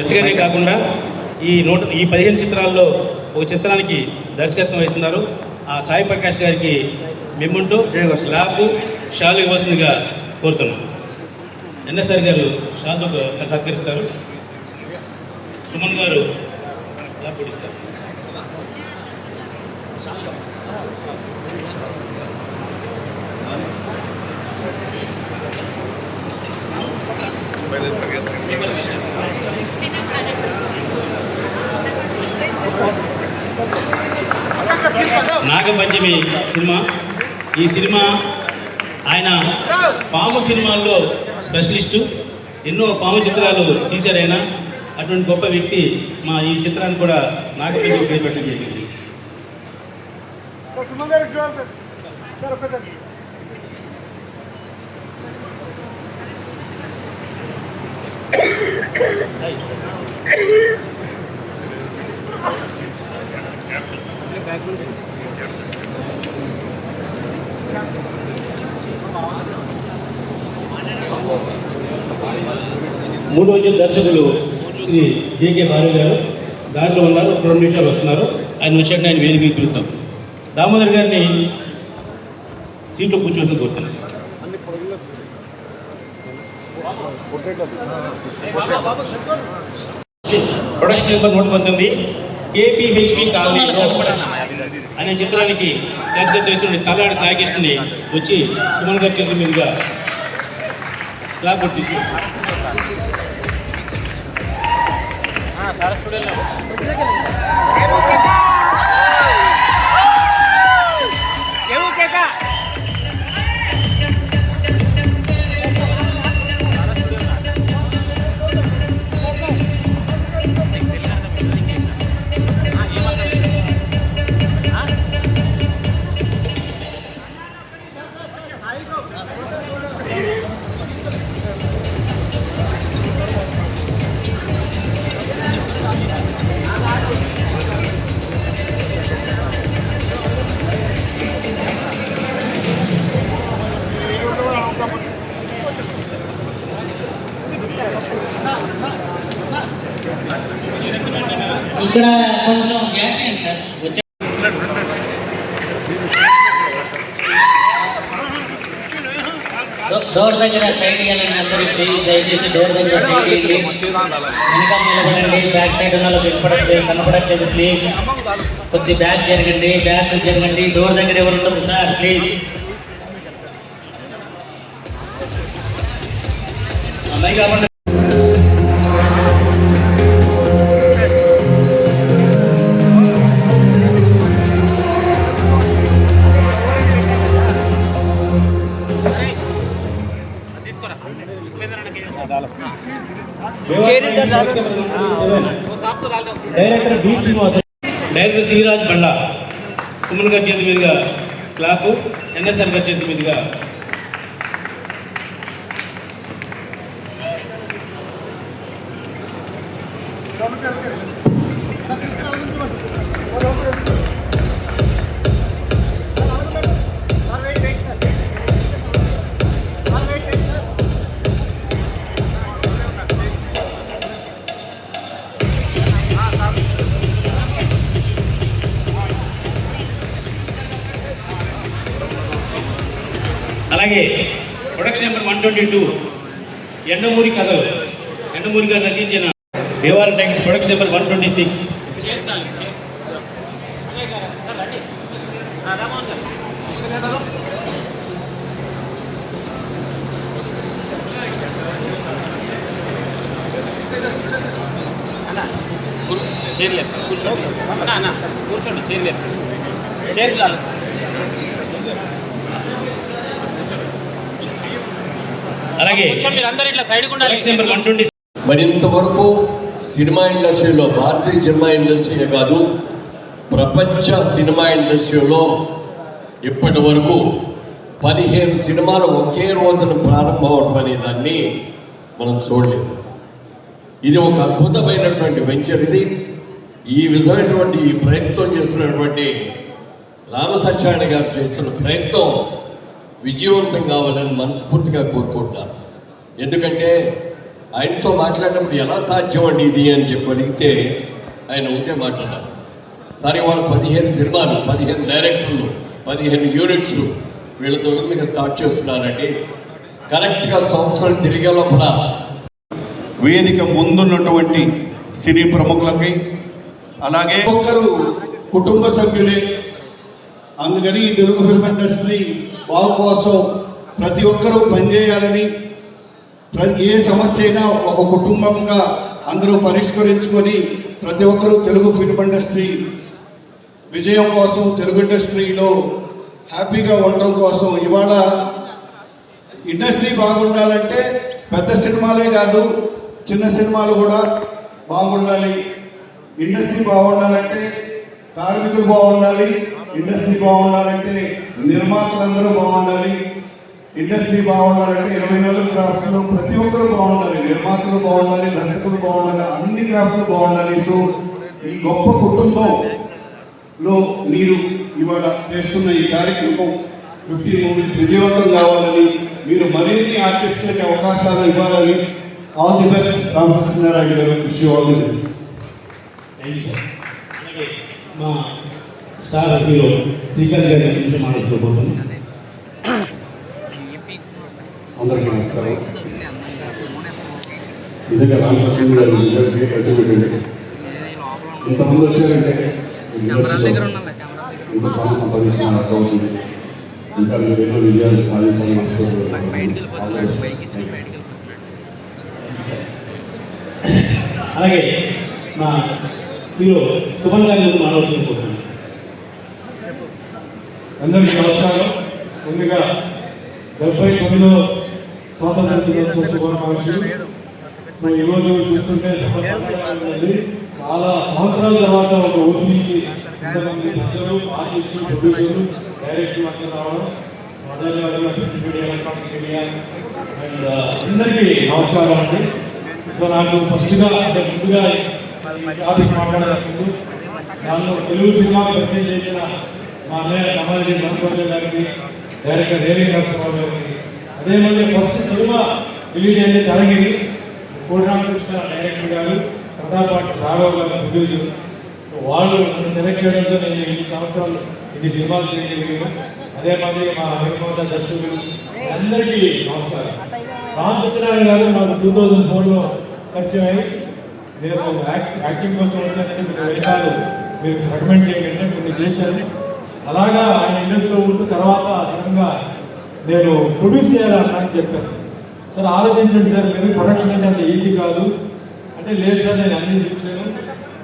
ఎత్తుగానే కాకుండా ఈ నూట ఈ పదిహేను చిత్రాల్లో ఒక చిత్రానికి దర్శకత్వం వహిస్తున్నారు. ఆ సాయి ప్రకాష్ గారికి మిమ్ముంటూ లాకు షాలు ఇవ్వాల్సిందిగా కోరుతున్నాం. ఎన్ఎస్ఆర్ గారు షాలు సత్కరిస్తారు సుమన్ గారు. నాగపంచమి సినిమా. ఈ సినిమా ఆయన పాము సినిమాల్లో స్పెషలిస్టు. ఎన్నో పాము చిత్రాలు తీశారు ఆయన. అటువంటి గొప్ప వ్యక్తి మా ఈ చిత్రాన్ని కూడా నాగపంచమి పేరు పెట్టడం జరిగింది మూడు వచ్చిన దర్శకులు శ్రీ జేకే భార్య గారు. దాంట్లో ఉన్నారు ఒక రెండు నిమిషాలు వస్తున్నారు. ఆయన వచ్చాక ఆయన వేదిక పిలుస్తాం దామోదర్ గారిని సీట్లో కూర్చోసిన కోరుతున్నాను. ప్రొడక్షన్ నెంబర్ నూట పంతొమ్మిది కేపీహెచ్పి కాలనీలో అనే చిత్రానికి దర్శకత్వం ఇచ్చిన తల్లాడి సాయికృష్ణని వచ్చి సుమన్ గారి చేతుల మీదుగా క్లాప్ けか。ఇక్కడ కొంచెం గ్యాప్ అయింది సార్? వచ్చే డోర్ దగ్గర సైడ్ అందరూ ప్లీజ్ దయచేసి డోర్ దగ్గర సైడ్ ఇవ్వండి వెనక నిలబడండి బ్యాక్ సైడ్ ఉన్న వినపడట్లేదు కనపడట్లేదు ప్లీజ్ కొద్ది బ్యాక్ జరగండి బ్యాక్ జరగండి డోర్ దగ్గర ఎవరు ఉండదు సార్ ప్లీజ్ కాబట్టి ఎన్ఎస్ఆర్ గారి అలాగే production number one twenty two. Yandamuri కథలు. ఎండమూరి గారు రచించిన దేవర్ tax production number one twenty six. చైర్లేదు sir కూర్చోండి కూర్చోండి చైర్లేదు సార్ చైర్ అలాగే కూర్చోండి మీరు అందరు ఇట్లా సైడ్ ఉండాలి మరి ఇంతవరకు సినిమా ఇండస్ట్రీలో భారతీయ సినిమా ఇండస్ట్రీయే కాదు ప్రపంచ సినిమా ఇండస్ట్రీలో ఇప్పటి వరకు పదిహేను సినిమాలు ఒకే రోజున ప్రారంభం అవటం అనే దాన్ని మనం చూడలేదు. ఇది ఒక అద్భుతమైనటువంటి వెంచర్ ఇది. ఈ విధమైనటువంటి ఈ ప్రయత్నం చేస్తున్నటువంటి రామ సత్యనారాయణ గారు చేస్తున్న ప్రయత్నం విజయవంతం కావాలని మనస్ఫూర్తిగా కోరుకుంటాను ఎందుకంటే ఆయనతో మాట్లాడినప్పుడు ఎలా సాధ్యం అండి ఇది అని చెప్పి అడిగితే ఆయన ఉంటే మాట్లాడారు. సరే వాళ్ళు పదిహేను సినిమాలు పదిహేను డైరెక్టర్లు పదిహేను యూనిట్స్ వీళ్ళతో మీద స్టార్ట్ చేస్తున్నారండి. కరెక్ట్గా సంవత్సరం తిరిగే లోపల వేదిక ముందున్నటువంటి సినీ ప్రముఖులకి అలాగే ఒక్కరు కుటుంబ సభ్యులే. అందుకని ఈ తెలుగు ఫిల్మ్ ఇండస్ట్రీ బాగు కోసం ప్రతి ఒక్కరూ పనిచేయాలని ఏ సమస్య అయినా ఒక కుటుంబంగా అందరూ పరిష్కరించుకొని ప్రతి ఒక్కరూ తెలుగు ఫిల్మ్ ఇండస్ట్రీ విజయం కోసం తెలుగు ఇండస్ట్రీలో హ్యాపీగా ఉండటం కోసం ఇవాళ ఇండస్ట్రీ బాగుండాలంటే పెద్ద సినిమాలే కాదు చిన్న సినిమాలు కూడా బాగుండాలి. ఇండస్ట్రీ బాగుండాలంటే కార్మికులు బాగుండాలి. ఇండస్ట్రీ బాగుండాలంటే నిర్మాతలందరూ బాగుండాలి. ఇండస్ట్రీ బాగుండాలంటే ఇరవై నాలుగు క్రాఫ్ట్స్లో ప్రతి ఒక్కరూ బాగుండాలి. నిర్మాతలు బాగుండాలి దర్శకులు బాగుండాలి అన్ని క్రాఫ్ట్లు బాగుండాలి. సో ఈ గొప్ప కుటుంబంలో మీరు ఇవాళ చేస్తున్న ఈ కార్యక్రమం ఫిఫ్టీ మూవీస్ విజయవంతం కావాలని మీరు మరిన్ని ఆర్టిస్టులకి అవకాశాలు ఇవ్వాలని ఆల్ ది బెస్ట్. రామకృష్ణారాయణ గారు wish all the best. Thank you sir మా స్టార్ హీరో శ్రీకాంత్ గారి నిమిషం మాట్లాడుకోబోతున్నాం అందరికీ నమస్కారం. నిజంగా రామకృష్ణ గారు గ్రేట్ అచీవ్మెంట్ ఇంతమంది వచ్చారంటే ఇంత స్థానం సంపాదించిన అవుతుంది ఇంకా మీరు ఎన్నో విజయాలు సాధించాలని మనస్ఫూర్తిగా అలాగే మా హీరో సుమన్ గారి గురించి మాట్లాడుకోబోతున్నాం అందరికీ నమస్కారం. ముందుగా డెబ్బై తొమ్మిదో స్వాతంత్ర దినోత్సవ శుభాకాంక్షలు. సో ఈరోజు చూస్తుంటే చాలా సంవత్సరాల తర్వాత ఒక ఓపెనింగ్కి ఇంతమంది పెద్దలు ఆర్టిస్టులు ప్రొడ్యూసర్లు డైరెక్టర్ అంతా రావడం mother print media electronic media and అందరికీ నమస్కారం అండి. సో నాకు ఫస్ట్గా అంటే ముందుగా టాపిక్ మాట్లాడాలనుకుంటూ దానిలో తెలుగు సినిమాకి పరిచయం చేసిన మా అన్నయ్య కమాలి మనకోజ గారికి డైరెక్టర్ రేణి నరసింహరావు గారికి అదే మాదిరి ఫస్ట్ సినిమా రిలీజ్ అయింది తరంగిరి కోటిరామకృష్ణ డైరెక్టర్ గారు ప్రతాప్ ఆర్ట్స్ రాఘవ్ గారు ప్రొడ్యూసర్ సో వాళ్ళు నన్ను సెలెక్ట్ చేయడంతో నేను ఇన్ని సంవత్సరాలు ఇన్ని సినిమాలు చేయగలిగాను. అదే మాదిరి మా నిర్మాత దర్శకులు అందరికీ నమస్కారం. రామ్ సత్యనారాయణ గారు నాకు టూ థౌజండ్ ఫోర్లో పరిచయం అయ్యి నేను యాక్టింగ్ కోసం వచ్చానంటే కొన్ని వేషాలు మీరు రికమెండ్ చేయండి కొన్ని చేశాను అలాగా ఆయన ఇండస్ట్రీలో ఉంటూ తర్వాత సడన్గా నేను ప్రొడ్యూస్ చేయాలని నాకు చెప్పాను సార్ ఆలోచించండి సార్ మీరు ప్రొడక్షన్ అంటే అంత ఈజీ కాదు. అంటే లేదు సార్ నేను అన్ని చూసాను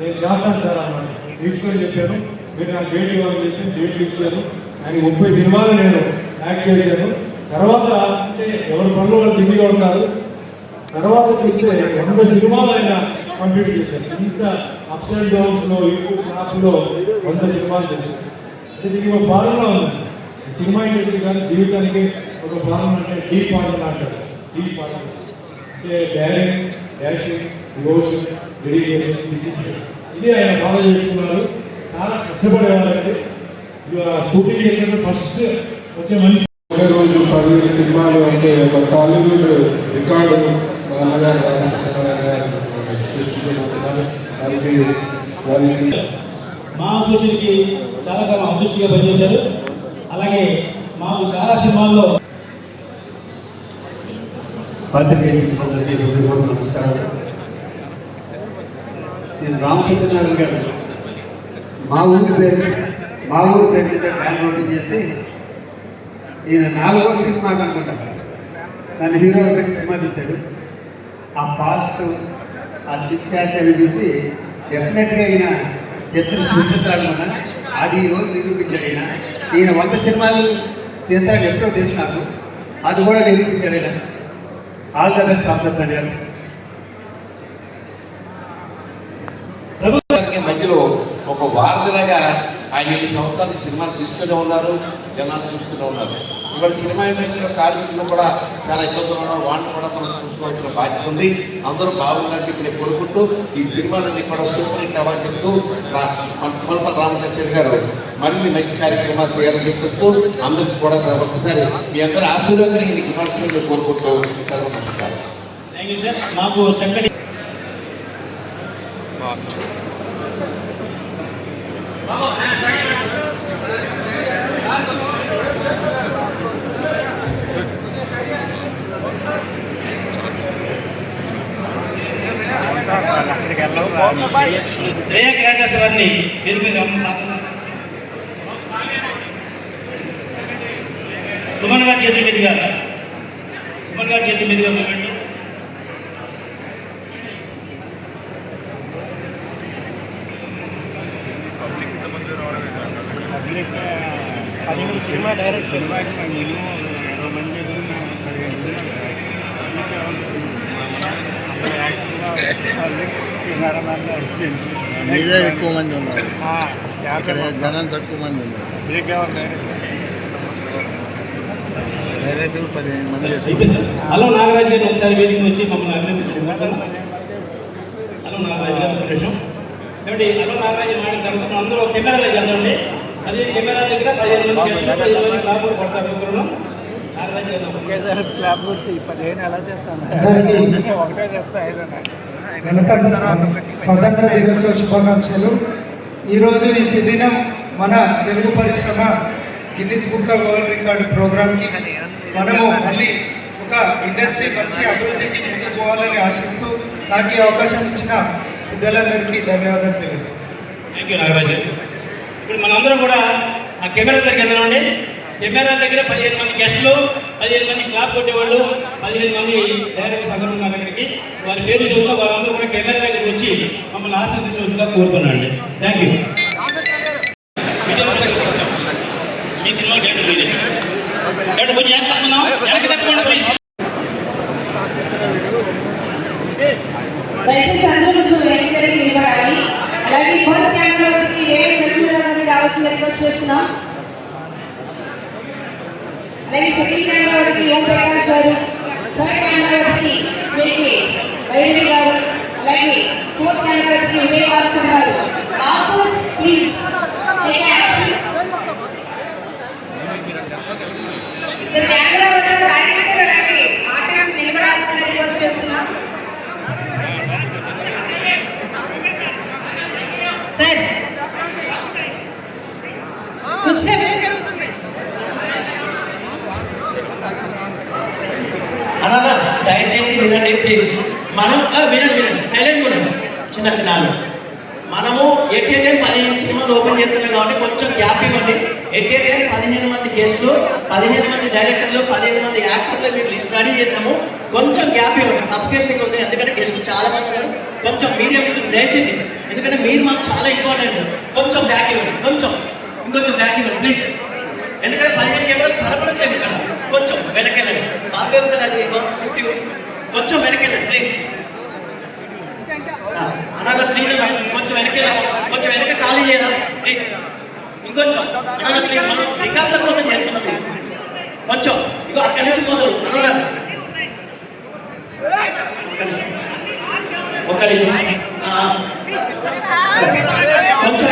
నేను చేస్తాను సార్ అన్నాను తీసుకొని చెప్పాను. మీరు నాకు డేట్ ఇవ్వాలని చెప్పి డేట్లు ఇచ్చాను ఆయన ముప్పై సినిమాలు నేను యాక్ట్ చేశాను. తర్వాత అంటే ఎవరి పనులు వాళ్ళు బిజీగా ఉంటారు. తర్వాత చూస్తే వంద సినిమాలు ఆయన కంప్లీట్ చేశారు. ఇంత అప్స్ అండ్ డౌన్స్లో యూట్యూబ్ యాప్లో వంద సినిమాలు చేశారు. దీనికి ఒక ఫార్ములా ఉంది. సినిమా ఇండస్ట్రీ కానీ జీవితానికి ఒక ఫార్ములా అంటే డీప్ ఫార్ములా అంటారు. డీప్ ఫార్ములా అంటే daring dashing devotion dedication discipline ఇది ఆయన ఫాలో చేస్తున్నారు. చాలా కష్టపడేవారండి షూటింగ్ ఏంటంటే ఫస్ట్ వచ్చే మనిషి ఒకే రోజు పది సినిమాలు అంటే ఒక టాలీవుడ్ రికార్డు మా అన్నగారు రామకృష్ణారాయణ గారు సృష్టించబోతున్నారు. వారికి వారికి మా అసోసియేట్కి చాలా కాలం అదృష్టిగా పనిచేశారు. అలాగే మాకు చాలా సినిమాల్లో నమస్కారం. నేను రామచంద్రనారాయణ గారు. మా ఊరి పేరు మా ఊరి పేరు మీద బ్యాన్ ఓపెన్ చేసి ఈయన నాలుగో సినిమా అనుకుంటా. నన్ను హీరో పెట్టి సినిమా తీశాడు. ఆ ఫాస్ట్ ఆ సిక్స్ యాక్ట్ అవి చూసి డెఫినెట్గా ఈయన చరిత్ర సృష్టిస్తాడు మన అది ఈ రోజు నిరూపించాడు ఈయన ఈయన వంద సినిమాలు తీస్తాడని ఎప్పుడో తెలుసు నాకు. అది కూడా నిరూపించాడు ఈయన ఆల్ ద బెస్ట్ రామచంద్ర గారు. మధ్యలో ఒక వారధిలాగా ఆయన ఎన్ని సంవత్సరాలు సినిమా తీస్తూనే ఉన్నారు జనాలు చూస్తూనే ఉన్నారు. ఇవాళ సినిమా ఇండస్ట్రీలో కార్మికులు కూడా చాలా ఇబ్బందులు ఉన్నారు. వాళ్ళని కూడా మనం చూసుకోవాల్సిన బాధ్యత ఉంది. అందరూ బాగుందని చెప్పి నేను కోరుకుంటూ ఈ సినిమాలన్నీ కూడా సూపర్ హిట్ అవ్వని చెప్తూ రా- మన కొలప రామసత్యం గారు మరిన్ని మంచి కార్యక్రమాలు చేయాలని చెప్పిస్తూ అందరికీ కూడా ఒకసారి మీ అందరూ ఆశీర్వాదం నీకు ఇవ్వాల్సింది కోరుకుంటూ సెలవు నమస్కారం. థ్యాంక్ యూ సార్ మాకు చక్కటి శ్రేయ క్రాకర్స్ సుమన్ గారి చేతుల మీదుగా సుమన్ గారి చేతుల మీదుగా మీదే ఎక్కువ మంది ఉన్నారు. ఇక్కడ జనం తక్కువ మంది ఉన్నారు. డైరెక్ట్ పదిహేను మంది? హలో నాగరాజు గారు ఒకసారి వేదిక వచ్చి మమ్మల్ని అభినందించడం. హలో నాగరాజు గారు ఒక నిమిషం. ఏమండి హలో నాగరాజు మాడిన తర్వాత మనం అందరూ కెమెరా దగ్గర వెళ్దామండి అదే కెమెరా దగ్గర పదిహేను మంది గెస్టులు పదిహేను మంది క్లాసులు పడతారు ఇద్దరు నాగరాజు గారు ఒక నిమిషం. గణతంత్ర స్వతంత్ర దినోత్సవ శుభాకాంక్షలు ఈరోజు ఈ సుదినం మన తెలుగు పరిశ్రమ Guinness book of world record ప్రోగ్రామ్కి మనము మళ్ళీ ఒక ఇండస్ట్రీ మంచి అభివృద్ధికి ముందుకు పోవాలని ఆశిస్తూ నాకు ఈ అవకాశం ఇచ్చిన పెద్దలందరికీ ధన్యవాదాలు తెలియజేస్తాను థ్యాంక్ యూ నాగరాజు. ఇప్పుడు మనందరం కూడా ఆ కెమెరా దగ్గర ఉండి కెమెరా దగ్గర పదిహేను మంది గెస్టులు పదిహేను మంది క్లాప్ కొట్టేవాళ్ళు పదిహేను మంది డైరెక్టర్స్ అందరూ ఉన్నారు అక్కడికి. వారి పేరు చూద్దాం వారందరూ కూడా కెమెరా దగ్గరికి వచ్చి మమ్మల్ని ఆశీర్వదించవలసిందిగా కోరుతున్నానండి. థ్యాంక్ యూ మీ సినిమా డేట్ మీదే డేట్ కొంచెం వెనక్కి తప్పుకుందాం వెనక్కి తప్పకుండా పోయి దయచేసి అందరూ కొంచెం వెనక్కి తిరిగి నిలబడాలి అలాగే ఫస్ట్ కెమెరా వద్దకి రేణు నరసింహరావు రావాల్సిన రిక్వెస్ట్ చేస్తున్నాం అలాగే సెకండ్ కెమెరా ఓం ప్రకాష్ గారు థర్డ్ కెమెరా జేకే వైరవి గారు అలాగే ఫోర్త్ కెమెరా విజయ్ భాస్కర్ గారు. Offers please take action sir camera director అలాగే నిలబడాల్సిన రిక్వెస్ట్ చేస్తున్నాం. సార్ కొంచెం అన్న దయచేసి వినండి ప్లీజ్ మనం వినండి వినండి. సైలెంట్ వినండి చిన్న చిన్నాలు మనము ఎట్ ఏ టైం పదిహేను సినిమాలు ఓపెన్ చేస్తున్నాం కాబట్టి కొంచెం గ్యాప్ ఇవ్వండి. ఎట్ ఏ టైం పదిహేను మంది గెస్టులు పదిహేను మంది డైరెక్టర్లు పదిహేను మంది యాక్టర్లు మీరు లిస్ట్ రెడీ చేస్తాము కొంచెం గ్యాప్ ఇవ్వండి. సబ్స్క్రిప్షన్ ఉంది. ఎందుకంటే గెస్టులు చాలా మంది ఉన్నారు. కొంచెం మీడియా మిత్రులు దయచేసి ఎందుకంటే మీరు మాకు చాలా ఇంపార్టెంట్ కొంచెం బ్యాక్ ఇవ్వండి. కొంచెం. ఇంకొంచెం బ్యాక్ ఇవ్వండి ప్లీజ్ ఎందుకంటే పదిహేను కెమెరాలు కనపడట్లేదు ఇక్కడ. కొంచెం వెనకెళ్ళండి. భార్గవ్ సార్ అది స్క్రిప్ట్ కొంచెం వెనకెళ్ళండి ప్లీజ్ ప్లీజ్ కొంచెం వెనకెళ్ళాలి కొంచెం వెనక ఖాళీ చేయరా? ప్లీజ్ ఇంకొంచెం. అన్న ప్లీజ్ మనం రికార్డుల కోసం చేస్తున్నాం కొంచెం. ఇగో అక్కడి నుంచి మొదలు. అన్న ఒక్క నిమిషం. ఒక్క నిమిషం. ఆ. కొంచెం